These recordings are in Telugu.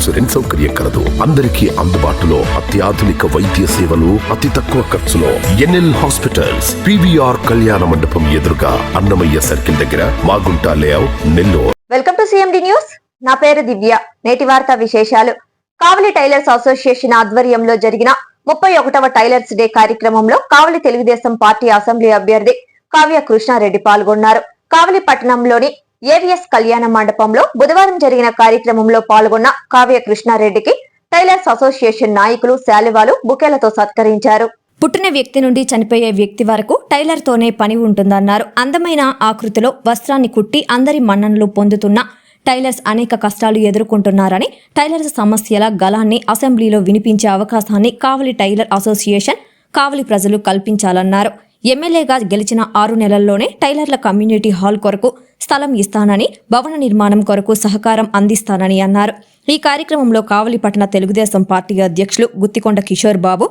ఇన్సూరెన్స్ సౌకర్యం కలదు. అందరికీ అందుబాటులో అత్యాధునిక వైద్య సేవలు అతి తక్కువ ఖర్చులో. ఎన్ఎల్ హాస్పిటల్స్ పివిఆర్ కళ్యాణ మండపం ఎదురుగా అన్నమయ్య సర్కిల్ దగ్గర Magunta layout Nellore. Welcome to CMD news నా పేరు దివ్య. నేటి వార్త విశేషాలు. కావలి టైలర్స్ అసోసియేషన్ ఆధ్వర్యంలో జరిగిన ముప్పై ఒకటవ టైలర్స్ డే కార్యక్రమంలో కావలి తెలుగుదేశం పార్టీ అసెంబ్లీ అభ్యర్థి కావ్య కృష్ణారెడ్డి పాల్గొన్నారు. కావలి పట్టణంలోని ఏవిఎస్ కళ్యాణ మండపంలో బుధవారం జరిగిన కార్యక్రమంలో పాల్గొన్న కావ్య కృష్ణారెడ్డికి టైలర్స్ అసోసియేషన్ నాయకులు శాలివాలు బుకేలతో సత్కరించారు. పుట్టిన వ్యక్తి నుండి చనిపోయే వ్యక్తి వరకు టైలర్తోనే పని ఉంటుందన్నారు. అందమైన ఆకృతిలో వస్త్రాన్ని కుట్టి అందరి మన్ననలు పొందుతున్న టైలర్స్ అనేక కష్టాలు ఎదుర్కొంటున్నారని టైలర్స్ సమస్యల గలాన్ని అసెంబ్లీలో వినిపించే అవకాశాన్ని కావలి టైలర్ అసోసియేషన్ కావలి ప్రజలు కల్పించాలన్నారు. ఎమ్మెల్యేగా గెలిచిన ఆరు నెలల్లోనే టైలర్ల కమ్యూనిటీ హాల్ కొరకు స్థలం ఇస్తానని భవన నిర్మాణం కొరకు సహకారం అందిస్తానని అన్నారు. ఈ కార్యక్రమంలో కావలిపట్న తెలుగుదేశం పార్టీ అధ్యక్షులు గుత్తికొండ కిషోర్ బాబు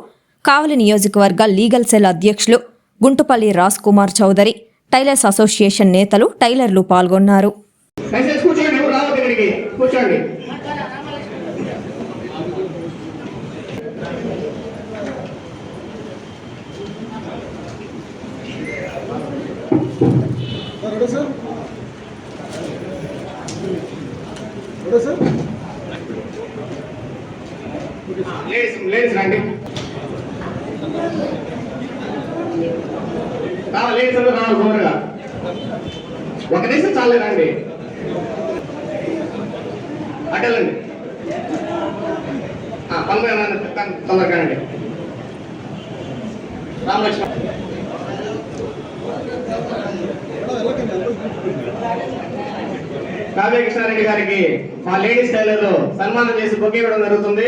కావలి నియోజకవర్గ లీగల్ సెల్ అధ్యక్షులు గుంటుపల్లి రాజ్ కుమార్ చౌదరి టైలర్స్ అసోసియేషన్ నేతలు టైలర్లు పాల్గొన్నారు. దయచేసి సార్? ఎవరు సార్? ఇక్కడికి కూర్చోండి రండి. రావాలి లేడీస్ అందరూ ఒక నిమిషం చాలేదండి అటెళ్ళండి. పంపే తొందరగా రండి. రామలక్ష్మణ్ కావ్య కృష్ణారెడ్డి గారికి మా లేడీస్ టైలర్ సన్మానం చేసి బొకే ఇవ్వడం జరుగుతుంది.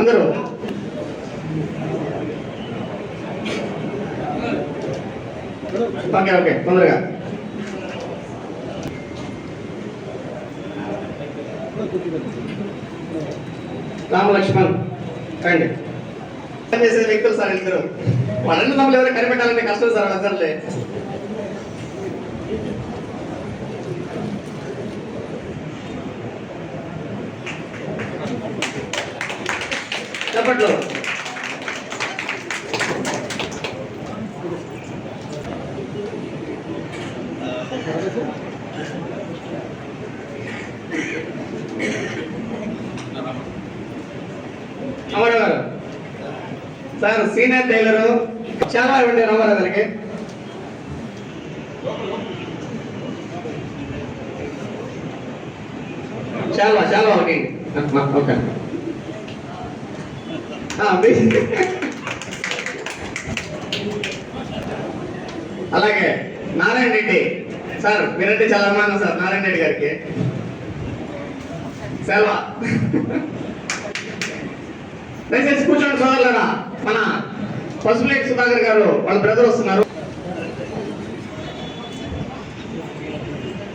అందరూ. ఓకే ఓకే తొందరగా. రామలక్ష్మణ్ రండి. పని చేసే వ్యక్తులు సార్ ఇద్దరు. వాళ్ళని తమలు ఎవరైనా కనిపెట్టాలంటే కష్టం సార్ అసలు. చెప్పట్లో. అమరావు సార్ సీనియర్ టైలరు చాలా ఇవ్వండి రామారావు గారికి. చాలా చాలా ఒకటి ఓకే. అలాగే నారాయణ రెడ్డి. సార్ మీరంటే చాలా అభిమానం సార్ నారాయణ రెడ్డి గారికి. సెలవా దయచేసి కూర్చోండి సోదరులరా. మన పసుపులేటి సుధాకర్ గారు వాళ్ళ బ్రదర్ వస్తున్నారు.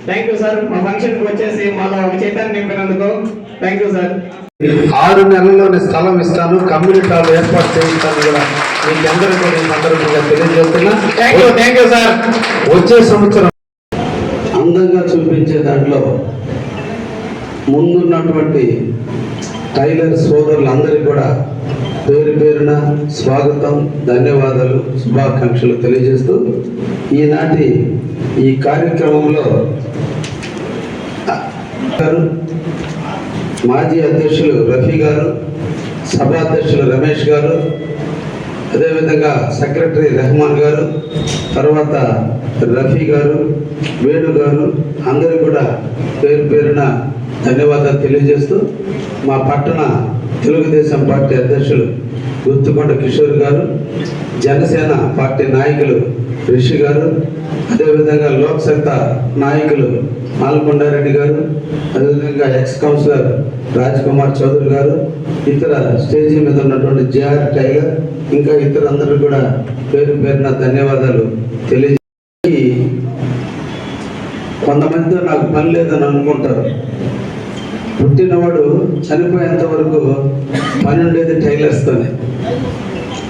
థ్యాంక్ యూ సార్ మా ఫంక్షన్కి వచ్చేసి మాలో చైతన్యం నింపినందుకు. థ్యాంక్ యూ సార్ ఆరు నెలల్లోనే స్థలం ఇస్తాను కమ్యూనిటీ హాల్ ఏర్పాటు చేయిస్తాను కూడా మీకు అందరికీ కూడా ఈ సందర్భంగా తెలియజేస్తున్నా. థ్యాంక్ యూ సార్ వచ్చే సంవత్సరం అందంగా చూపించే దాంట్లో ముందున్నటువంటి టైలర్ సోదరులందరికీ కూడా పేరు పేరున స్వాగతం ధన్యవాదాలు శుభాకాంక్షలు తెలియజేస్తూ ఈనాటి ఈ కార్యక్రమంలో మాజీ అధ్యక్షులు రఫీ గారు సభాధ్యక్షులు రమేష్ గారు అదేవిధంగా సెక్రటరీ రెహమాన్ గారు తర్వాత రఫీ గారు వేణు గారు అందరూ కూడా పేరు పేరున ధన్యవాదాలు తెలియజేస్తూ మా పట్టణ తెలుగుదేశం పార్టీ అధ్యక్షులు గుత్తుకొండ కిషోర్ గారు జనసేన పార్టీ నాయకులు రిషి గారు అదేవిధంగా లోక్సత్తా నాయకులు మాల్కొండారెడ్డి గారు అదేవిధంగా ఎక్స్ కౌన్సిలర్ రాజ్ కుమార్ చౌదరి గారు ఇతర స్టేజీ మీద ఉన్నటువంటి జేఆర్ టైలర్ ఇంకా ఇతరులందరూ కూడా పేరు పేరున ధన్యవాదాలు తెలియజేసి కొంతమందితో నాకు పని లేదని అనుకుంటారు. పుట్టినవాడు చనిపోయేంత వరకు పని ఉండేది టైలర్స్తోనే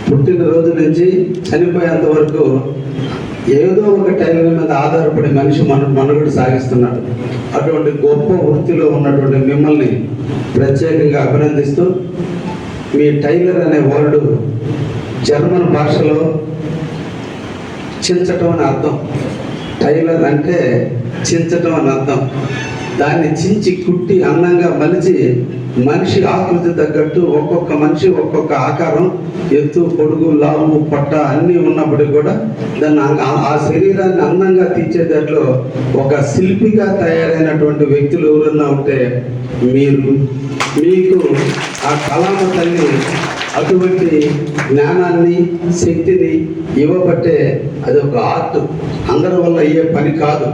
పుట్టిన రోజు నుంచి చనిపోయేంత వరకు ఏదో ఒక టైలర్ మీద ఆధారపడి మనిషి మన మనుగడ సాగిస్తున్నాడు. అటువంటి గొప్ప వృత్తిలో ఉన్నటువంటి మిమ్మల్ని ప్రత్యేకంగా అభినందిస్తూ మీ టైలర్ అనే వర్డ్ జర్మన్ భాషలో చించటం అని అర్థం. టైలర్ అంటే చించటం అని అర్థం. దాన్ని చించి కుట్టి అందంగా మలిచి మనిషి ఆకృతి తగ్గట్టు ఒక్కొక్క మనిషి ఒక్కొక్క ఆకారం ఎత్తు పొడుగు లావు పొట్ట అన్నీ ఉన్నప్పటికీ కూడా దాన్ని ఆ- శరీరాన్ని అందంగా తీర్చేటట్లు ఒక శిల్పిగా తయారైనటువంటి వ్యక్తులు ఎవరన్నా ఉంటే మీరు మీకు ఆ కళామ తల్లి అటువంటి జ్ఞానాన్ని శక్తిని ఇవ్వబట్టే అది ఒక ఆర్ట్. అందరి వల్ల అయ్యే పని కాదు.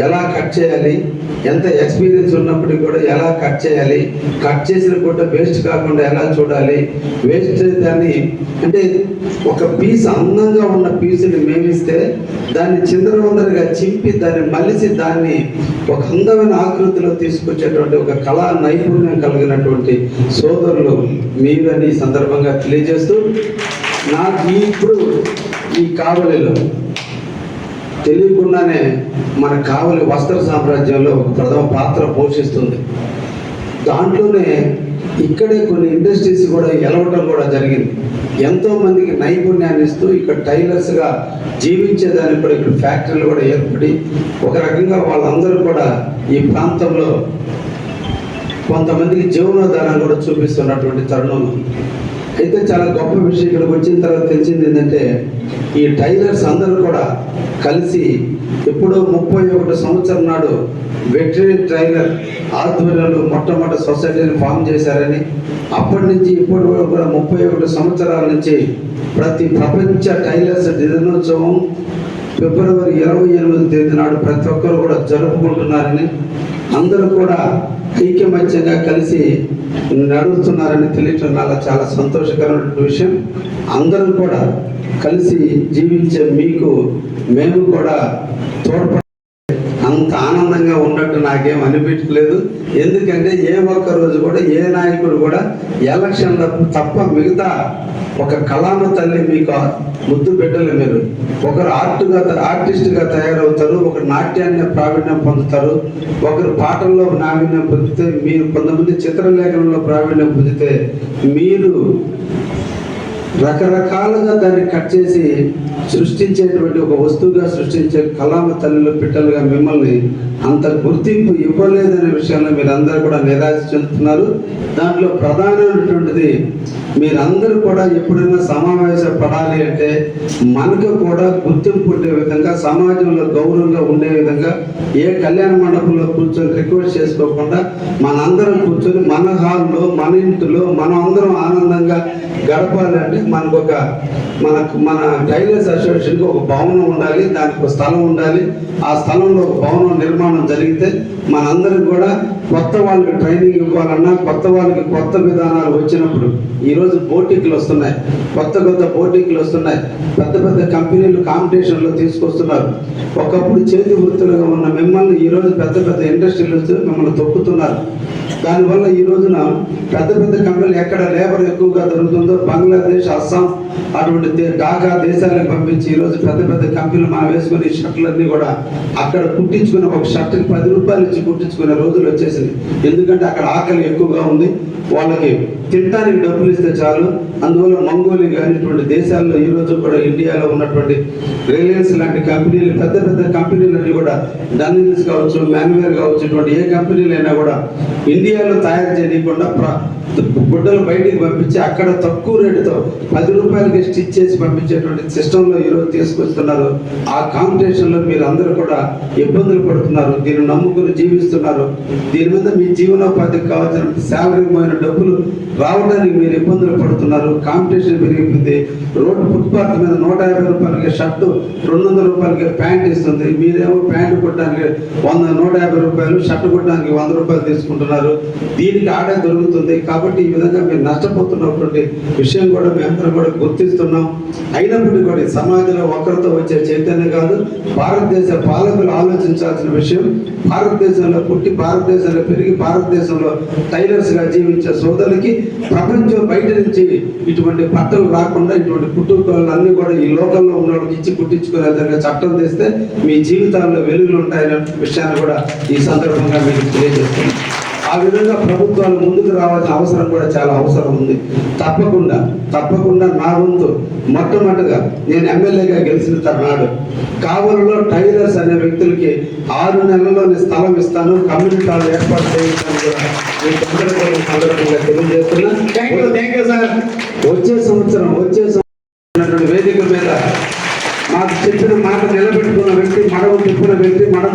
ఎలా కట్ చేయాలి? ఎంత ఎక్స్పీరియన్స్ ఉన్నప్పటికీ కూడా ఎలా కట్ చేయాలి కట్ చేసిన కూడా వేస్ట్ కాకుండా ఎలా చూడాలి వేస్ట్ దాన్ని అంటే ఒక పీస్ అందంగా ఉన్న పీసుని మేమిస్తే దాన్ని చిందరవందరగా చింపి దాన్ని మలిసి దాన్ని ఒక అందమైన ఆకృతిలో తీసుకొచ్చేటువంటి ఒక కళా నైపుణ్యం కలిగినటువంటి సోదరులు మీరని సందర్భంగా తెలియజేస్తూ నాకు ఇప్పుడు ఈ కావలిలో తెలియకుండానే మన కావలి వస్త్ర సామ్రాజ్యంలో ఒక ప్రథమ పాత్ర పోషిస్తుంది దాంట్లోనే ఇక్కడే కొన్ని ఇండస్ట్రీస్ కూడా ఎలవటం కూడా జరిగింది ఎంతో మందికి నైపుణ్యాన్ని ఇస్తూ ఇక్కడ టైలర్స్గా జీవించేదానికి కూడా ఇక్కడ ఫ్యాక్టరీలు కూడా ఏర్పడి ఒక రకంగా వాళ్ళందరూ కూడా ఈ ప్రాంతంలో కొంతమందికి జీవనోధారం కూడా చూపిస్తున్నటువంటి తరుణం ఉంది. అయితే చాలా గొప్ప విషయం ఇక్కడికి వచ్చిన తర్వాత తెలిసింది ఏంటంటే ఈ టైలర్స్ అందరూ కూడా కలిసి ఎప్పుడో ముప్పై ఒకటి సంవత్సరం నాడు వెటరీ టైలర్ ఆధ్వర్యంలో మొట్టమొదటి సొసైటీని ఫామ్ చేశారని అప్పటి నుంచి ఇప్పటి వరకు కూడా ముప్పై ఒకటి సంవత్సరాల నుంచి ప్రతి ప్రపంచ టైలర్స్ దినోత్సవం ఫిబ్రవరి ఇరవై ఎనిమిది తేదీ నాడు ప్రతి ఒక్కరు కూడా జరుపుకుంటున్నారని అందరూ కూడా ఐక్యమత్యంగా కలిసి నడుస్తున్నారని తెలియటం నాకు చాలా సంతోషకరమైన విషయం. అందరూ కూడా కలిసి జీవించే మీకు మేము కూడా తోడ్పడ అంత ఆనందంగా ఉన్నట్టు నాకేం అనిపించలేదు. ఎందుకంటే ఏ ఒక్క రోజు కూడా ఏ నాయకుడు కూడా ఎలక్షన్ల తప్ప మిగతా ఒక కళాను తల్లి మీకు ముద్దు బిడ్డలు మీరు. ఒకరు ఆర్ట్గా ఆర్టిస్ట్గా తయారవుతారు ఒకరు నాట్యాన్ని ప్రావీణ్యం పొందుతారు ఒకరు పాటల్లో ప్రావీణ్యం పొందితే మీరు కొంతమంది చిత్రలేఖనంలో ప్రావీణ్యం పొందితే మీరు రకరకాలుగా దాన్ని కట్ చేసి సృష్టించేటువంటి ఒక వస్తువుగా సృష్టించే కళామ తల్లిలో పిట్టలుగా మిమ్మల్ని అంత గుర్తింపు ఇవ్వలేదనే విషయంలో మీరందరూ కూడా నిరాశ చెందుతున్నారు. దాంట్లో ప్రధానమైనటువంటిది మీరందరూ కూడా ఎప్పుడైనా సమావేశం పడాలి అంటే మనకు కూడా గుర్తింపు ఉండే విధంగా సమాజంలో గౌరవంగా ఉండే విధంగా ఏ కళ్యాణ మండపంలో కూర్చొని రిక్వెస్ట్ చేసుకోకుండా మనందరం కూర్చొని మన హాల్లో మన ఇంటిలో మనం అందరం ఆనందంగా గడపాలంటే మనకు ఒక మనకు మన టైలర్స్ అసోసియేషన్కి ఒక భవనం ఉండాలి దానికి ఒక స్థలం ఉండాలి. ఆ స్థలంలో ఒక భవనం నిర్మాణం జరిగితే మనందరికి కూడా కొత్త వాళ్ళకి ట్రైనింగ్ ఇవ్వాలన్నా కొత్త వాళ్ళకి కొత్త విధానాలు వచ్చినప్పుడు ఈరోజు బోటిక్లు వస్తున్నాయి. కొత్త కొత్త బోటిక్లు వస్తున్నాయి. పెద్ద పెద్ద కంపెనీలు కాంపిటీషన్లో తీసుకొస్తున్నారు. ఒకప్పుడు చేతి వృత్తులుగా ఉన్న మిమ్మల్ని ఈరోజు పెద్ద పెద్ద ఇండస్ట్రీలు వచ్చి మిమ్మల్ని తొక్కుతున్నారు. దానివల్ల ఈ రోజున పెద్ద పెద్ద కంపెనీలు ఎక్కడ లేబర్ ఎక్కువగా దొరుకుతుందో బంగ్లాదేశ్ అస్సాం అటువంటి ఢాకా దేశాలకు పంపించి ఈరోజు పెద్ద పెద్ద కంపెనీలు మనం వేసుకునే షర్ట్లన్నీ కూడా అక్కడ కుట్టించుకున్న ఒక షర్ట్కి పది రూపాయలు ఇచ్చి కుట్టించుకునే రోజులు వచ్చేసింది ఎందుకంటే అక్కడ ఆకలి ఎక్కువగా ఉంది. వాళ్ళకి తినడానికి డబ్బులు ఇస్తే చాలు. అందువల్ల మంగోలి కానిటువంటి దేశాల్లో ఈ రోజు కూడా ఇండియాలో ఉన్నటువంటి రిలయన్స్ లాంటి కంపెనీలు పెద్ద పెద్ద కంపెనీలన్నీ కూడా డన్నిల్స్ కావచ్చు మ్యాన్వేర్ కావచ్చు ఇటువంటి ఏ కంపెనీలైనా కూడా ఇండియాలో తయారు చేయకుండా గుడ్డలు బయటికి పంపించి అక్కడ తక్కువ రేటుతో పది రూపాయలకి స్టిచ్ చేసి పంపించేటువంటి సిస్టంలో ఈరోజు తీసుకొస్తున్నారు. ఆ కాంపిటీషన్లో మీరు అందరూ కూడా ఇబ్బందులు పడుతున్నారు. దీన్ని నమ్ముకుని జీవిస్తున్నారు. దీని మీద మీ జీవనోపాధికి కావాల్సిన శాలరీ పోయిన డబ్బులు రావడానికి మీరు ఇబ్బందులు పడుతున్నారు. కాంపిటీషన్ పెరిగిపోయింది. రోడ్డు ఫుట్పాత్ మీద నూట యాభై రూపాయలకి షర్టు రెండు వందల రూపాయలకి ప్యాంట్ ఇస్తుంది. మీరేమో ప్యాంటు కుట్టడానికి వంద నూట యాభై రూపాయలు షర్ట్ కుట్టడానికి వంద రూపాయలు తీసుకుంటున్నారు. దీనికి ఆడే దొరుకుతుంది. కాబట్టి ఈ విధంగా మేము నష్టపోతున్నటువంటి విషయం కూడా మేమందరం కూడా గుర్తిస్తున్నాం. అయినప్పటికీ కూడా సమాజంలో ఒకరితో వచ్చే చైతన్యం కాదు. భారతదేశ పాలకులు ఆలోచించాల్సిన విషయం భారతదేశంలో పుట్టి భారతదేశంలో పెరిగి భారతదేశంలో టైలర్స్గా జీవించే సోదరులకి ప్రపంచం బయట నుంచి ఇటువంటి బట్టలు రాకుండా ఇటువంటి కుటుంబాలు అన్ని కూడా ఈ లోకంలో ఉన్న వాళ్ళకి ఇచ్చి కుట్టించుకునే విధంగా చట్టం తెస్తే మీ జీవితాల్లో వెలుగులు ఉంటాయనే విషయాన్ని కూడా ఈ సందర్భంగా మీకు తెలియజేస్తున్నాను ఆ విధంగా ప్రభుత్వాలు ముందుకు రావాల్సిన అవసరం కూడా చాలా అవసరం ఉంది. తప్పకుండా తప్పకుండా నా వంతు మొట్టమొదటిగా నేను ఎమ్మెల్యేగా గెలిచిన తరునాడు కావలలో టైలర్స్ అనే వ్యక్తులకి ఆరు నెలల్లోనే స్థలం ఇస్తాను కమ్యూనిటీ హాల్ ఏర్పాటు చేయించాను తెలియజేస్తున్నా. వచ్చే సంవత్సరం వచ్చే సంవత్సరం వేదిక మీద మాకు చెప్పిన మాట నిలబెట్టుకున్న వ్యక్తి మడవ చెప్పిన వ్యక్తి మడవ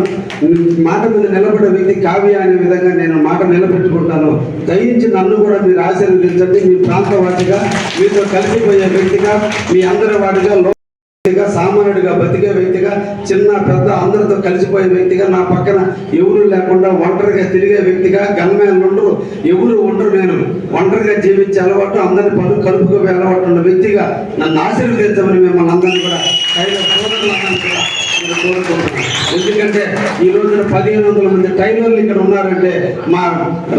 మాట మీద నిలబడే వ్యక్తి కావ్య అనే విధంగా నేను మాట నిలబెట్టుకుంటాను. దయించి నన్ను కూడా మీరు ఆశీర్వదించండి. మీ ప్రాంత వాటిగా మీతో కలిసిపోయే వ్యక్తిగా మీ అందరి వాటిగా వ్యక్తిగా సామాన్యుడిగా బతికే వ్యక్తిగా చిన్న పెద్ద అందరితో కలిసిపోయే వ్యక్తిగా నా పక్కన ఎవరు లేకుండా ఒంటరిగా తిరిగే వ్యక్తిగా గన్మేన్ ఉండరు ఎవరు ఉండరు నేను. ఒంటరిగా జీవించే అలవాటు అందరిని పలు కలుపుకు అలవాటు ఉన్న వ్యక్తిగా నన్ను ఆశీర్వదించమని మిమ్మల్ని అందరినీ కూడా కూడా నేను కోరుకుంటున్నాను ఎందుకంటే ఈ రోజున పదిహేను వందల మంది టైలర్లు ఇక్కడ ఉన్నారంటే మా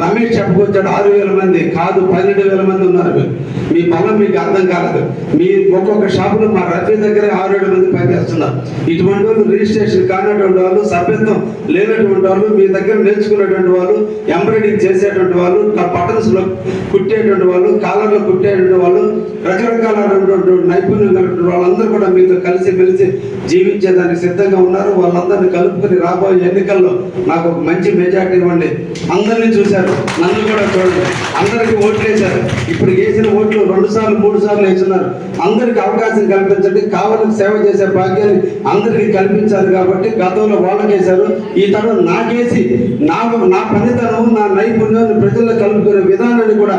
రమేష్ చెప్పుకొచ్చాడు ఆరు వేల మంది కాదు పన్నెండు వేల మంది ఉన్నారు మీ బలం మీకు అర్థం కాలేదు. మీ ఒక్కొక్క షాపులో మా రఫీ దగ్గరే ఆరు ఏడు మంది పనిచేస్తున్నారు. ఇటువంటి వాళ్ళు రిజిస్ట్రేషన్ కానటువంటి వాళ్ళు సభ్యత్వం లేనటువంటి వాళ్ళు మీ దగ్గర నేర్చుకునేటువంటి వాళ్ళు ఎంబ్రాయిడింగ్ చేసేటువంటి వాళ్ళు బటన్స్లో కుట్టేటువంటి వాళ్ళు కాలర్లో కుట్టేటువంటి వాళ్ళు రకరకాలైనటువంటి నైపుణ్యం కలిగిన వాళ్ళందరూ కూడా మీతో కలిసి మెలిసి జీవించేదానికి సిద్ధంగా ఉన్నారు వాళ్ళందరినీ కలుపుకొని రాబోయే ఎన్నికల్లో నాకు ఒక మంచి మెజార్టీ ఇవ్వండి. అందరినీ చూశారు. నన్ను కూడా చూడండి. అందరికీ ఓట్లు వేశారు. ఇప్పుడు వేసిన ఓట్లు రెండు సార్లు మూడు సార్లు వేస్తున్నారు. అందరికి అవకాశం కల్పించండి. కావాలని సేవ చేసే భాగ్యాన్ని అందరికీ కల్పించారు కాబట్టి గతంలో వాళ్ళకి వేశారు. ఈ తరం నాకేసి నా నా పనితనం నా నైపుణ్యాన్ని ప్రజల్లో కలుపుకునే విధానాన్ని కూడా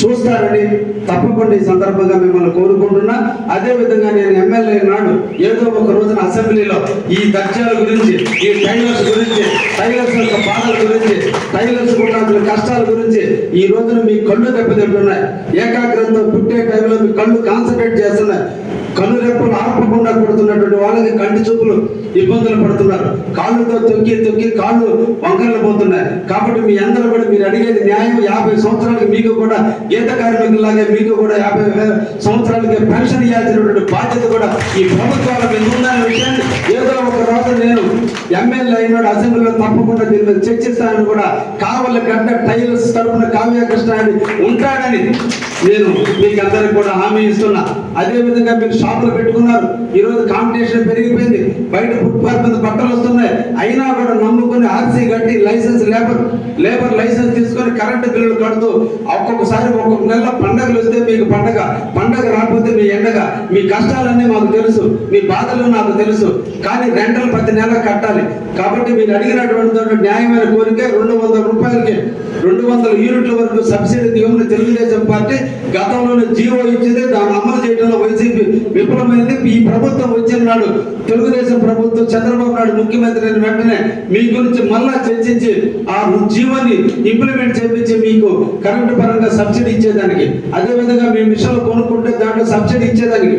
చూస్తారని తప్పకుండా ఈ సందర్భంగా మిమ్మల్ని కోరుకుంటున్నా. అదే విధంగా నేను ఎమ్మెల్యే నాడు ఏదో ఒక రోజున అసెంబ్లీలో ఈ దక్ష్యాల గురించి ఈ టైలర్స్ గురించి టైలర్స్ యొక్క బాధల గురించి టైలర్స్ ఉండాల్సిన కష్టాల గురించి ఈ రోజున మీ కళ్ళు దెబ్బతింటున్నాయి. ఏకాగ్రతతో పుట్టే టైంలో మీ కళ్ళు కాన్సన్ట్రేట్ చేస్తున్నాయి. కన్ను రెప్పలు ఆపకుండా కొడుతున్నటువంటి వాళ్ళకి కంటి చూపులు ఇబ్బందులు పడుతున్నారు. కాళ్ళతో తొక్కి తొక్కి కాళ్ళు వంకరలు పోతున్నాయి. కాబట్టి మీ అందరూ కూడా మీరు అడిగేది న్యాయం యాభై సంవత్సరాలకి మీకు కూడా గీత కార్మికులాగే మీకు కూడా యాభై సంవత్సరాలకి పెన్షన్ ఇవ్వాల్సినటువంటి బాధ్యత కూడా ఈ ప్రభుత్వాల మీద ఉందనే విషయాన్ని ఏదో ఒక రోజు నేను ఎమ్మెల్యే అయినాడు అసెంబ్లీలో తప్పకుండా దీని మీద చర్చిస్తానని కూడా కావలి గడ్డ టైల్స్ తరపున కావ్యకృష్ణ ఉంటాడని నేను మీకు అందరికి కూడా హామీ ఇస్తున్నా. అదే విధంగా మీరు షాపులు పెట్టుకున్నారు. ఈరోజు కాంపిటీషన్ పెరిగిపోయింది. బయట ఫుట్పాత్ మీద బట్టలు వస్తున్నాయి. అయినా కూడా నమ్ముకుని ఆర్సీ కట్టి లైసెన్స్ లేబర్ లేబర్ లైసెన్స్ తీసుకొని కరెంటు బిల్లులు కడుతూ ఒక్కొక్కసారి ఒక్కొక్క నెల పండగలు వస్తే మీకు పండగ పండగ రాకపోతే మీ ఎండగ. మీ కష్టాలన్నీ మాకు తెలుసు. మీ బాధలు నాకు తెలుసు. కానీ రెంటలు ప్రతి నెల కట్టాలి. కాబట్టి మీరు అడిగినటువంటి న్యాయమైన కోరిక రెండు వందల రూపాయలకి రెండు వందల యూనిట్ల వరకు సబ్సిడీ ఇవ్వమని తెలుగుదేశం పార్టీ గతంలోనే జీవో ఇచ్చింది. దాన్ని అమలు చేయడంలో వైసీపీ విఫలమైంది. ఈ ప్రభుత్వం వచ్చిన నాడు తెలుగుదేశం ప్రభుత్వం చంద్రబాబు నాయుడు ముఖ్యమంత్రి అయిన వెంటనే మీ గురించి మళ్ళా చర్చించి ఆ జీవాన్ని ఇంప్లిమెంట్ చేపించి మీకు కరెంటు పరంగా సబ్సిడీ ఇచ్చేదానికి. అదే విధంగా మీ మిషన్లు కొనుక్కుంటే దాంట్లో సబ్సిడీ ఇచ్చేదానికి.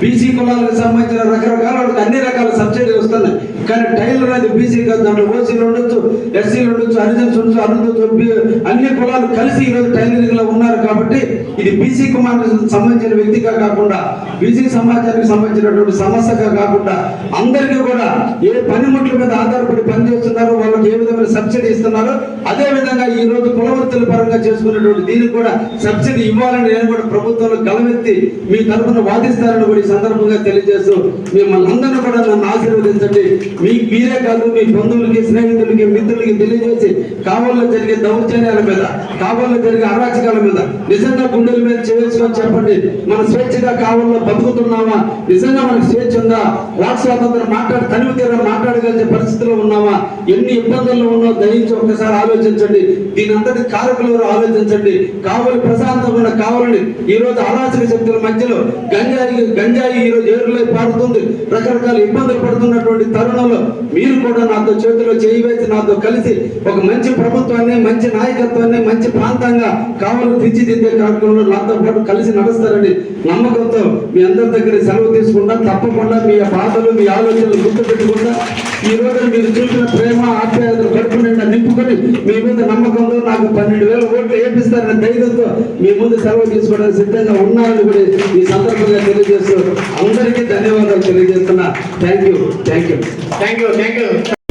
బీసీ కులాలకు సంబంధించిన రకరకాల అన్ని రకాల సబ్సిడీలు వస్తున్నాయి. కానీ టైలర్ అనేది బీసీ కాదు దాంట్లో ఓసీలు ఉండొచ్చు ఎస్సీలు ఉండొచ్చు హరిజన్స్ ఉండొచ్చు అనుమతి అన్ని కులాలు కలిసి ఈరోజు టైలరింగ్లో ఉన్నారు కాబట్టి ఇది బీసీ కుమారులకు సంబంధించిన వ్యక్తిగా కాకుండా బీసీ సమాజానికి సంబంధించినటువంటి సమస్యగా కాకుండా అందరికీ కూడా ఏ పనిముట్ల మీద ఆధారపడి పనిచేస్తున్నారో వాళ్ళకి ఏ విధమైన సబ్సిడీ ఇస్తున్నారో అదే విధంగా ఈ రోజు కులవృత్తుల పరంగా చేసుకున్నటువంటి దీనికి కూడా సబ్సిడీ ఇవ్వాలని నేను కూడా ప్రభుత్వంలో గలమెత్తి మీ తరఫున వాదిస్తారని కూడా ఈ సందర్భంగా తెలియజేస్తూ మిమ్మల్ని అందరినీ కూడా నన్ను ఆశీర్వదించండి. మీకు మీరే కాదు మీ బంధువులకి స్నేహితులకి మిత్రులకి తెలియజేసి కావల్లో జరిగే దౌర్జన్యాల మీద కావల్లో జరిగే అరాచకాల మీద నిజంగా గుండెల మీద చేసుకొని చెప్పండి. మన స్వేచ్ఛగా కావల్లో ఉన్నామా నిజంగా మనకు స్వేచ్ఛ ఉందా? వాక్ స్వాతంత్రం మాట్లాడి తనివి మాట్లాడగలిగే పరిస్థితిలో ఉన్నామా ఎన్ని ఇబ్బందుల్లో ఉన్నో దయించి ఒక్కసారి ఆలోచించండి. దీని అంతటి కారకులు ఆలోచించండి. కావలి ప్రశాంతమైన కావాలని ఈ రోజు అరాచక శక్తుల మధ్యలో గంజాయి గంజాయి ఈ రోజు ఏరులై పారుతుంది. రకరకాల ఇబ్బందులు పడుతున్నటువంటి తరుణంలో మీరు కూడా నాతో చేతిలో చేయి వేసి నాతో కలిసి ఒక మంచి ప్రభుత్వాన్ని మంచి నాయకత్వాన్ని మంచి ప్రాంతంగా కావాలి తీర్చిదిద్దే కార్యక్రమంలో నాతో పాటు కలిసి నడుస్తారని నమ్మకంతో మీ అందరి దగ్గర సెలవు తీసుకుంటా. తప్పకుండా మీ బాధలు మీ ఆలోచనలు గుర్తు పెట్టుకుంటా ఈ రోజు మీరు చూసిన ప్రేమ ఆప్యాయతలు కడుపు నిండా నింపుకొని మీ మీద నమ్మకంలో నాకు పన్నెండు వేల ఓట్లు వేపిస్తారనే ధైర్యంతో మీ ముందు సెలవు తీసుకోవడానికి సిద్ధంగా ఉన్నారని కూడా ఈ సందర్భంగా తెలియజేస్తూ అందరికీ ధన్యవాదాలు తెలియజేస్తున్నా. Thank you thank you thank you thank you